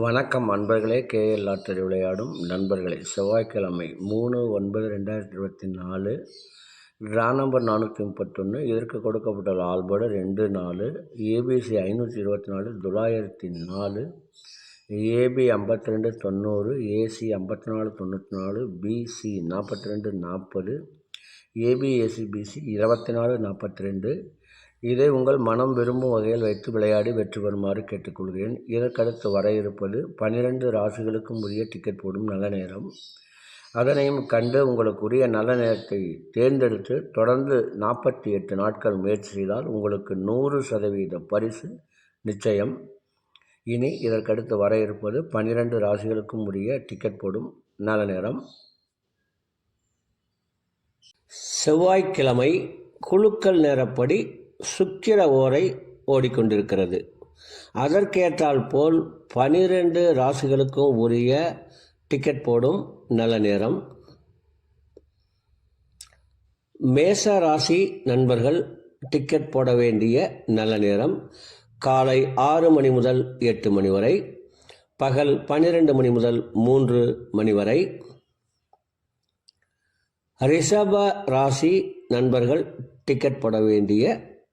வணக்கம் அன்பர்களே KL lottery விளையாடும் நண்பர்களே. செவ்வாய்க்கிழமை மூணு ஒன்பது ரெண்டாயிரத்தி இருபத்தி நாலு ட்ரா நம்பர் நானூற்றி முப்பத்தொன்று இதற்கு கொடுக்கப்பட்டுள்ள ஆல்போர்டு ரெண்டு நாலு ஏபிசி ஐநூற்றி இருபத்தி நாலு தொள்ளாயிரத்தி நாலு ஏபி ஐம்பத்தி ரெண்டு தொண்ணூறு ஏசி ஐம்பத்தி நாலு தொண்ணூற்றி நாலு பிசி நாற்பத்தி ரெண்டு நாற்பது ஏபிஎஸ்சி பிசி இருபத்தி நாலு நாற்பத்தி ரெண்டு இதை உங்கள் மனம் விரும்பும் வகையில் வைத்து விளையாடி வெற்றி பெறுமாறு கேட்டுக்கொள்கிறேன். இதற்கடுத்து வர இருப்பது பன்னிரெண்டு ராசிகளுக்கும் உரிய டிக்கெட் போடும் நல்ல நேரம். அதனையும் கண்டு உங்களுக்குரிய நல்ல நேரத்தை தேர்ந்தெடுத்து தொடர்ந்து நாற்பத்தி எட்டு நாட்கள் முயற்சி செய்தால் உங்களுக்கு நூறு சதவீத பரிசு நிச்சயம். இனி இதற்கடுத்து வர இருப்பது பன்னிரண்டு ராசிகளுக்கும் உரிய டிக்கெட் போடும் நல்ல நேரம். செவ்வாய்க்கிழமை குழுக்கள் நேரப்படி சுக்கிர ஓரை ஓடிக்கொண்டிருக்கிறது. அதற்கேற்றால் போல் பனிரெண்டு ராசிகளுக்கும் உரிய டிக்கெட் போடும் நல்ல நேரம். மேச ராசி நண்பர்கள் டிக்கெட் போட வேண்டிய நல்ல நேரம். காலை ஆறு மணி முதல் எட்டு மணி வரை. பகல் பன்னிரெண்டு மணி முதல் மூன்று மணி வரை. ரிஷப ராசி நண்பர்கள் டிக்கெட் போட வேண்டிய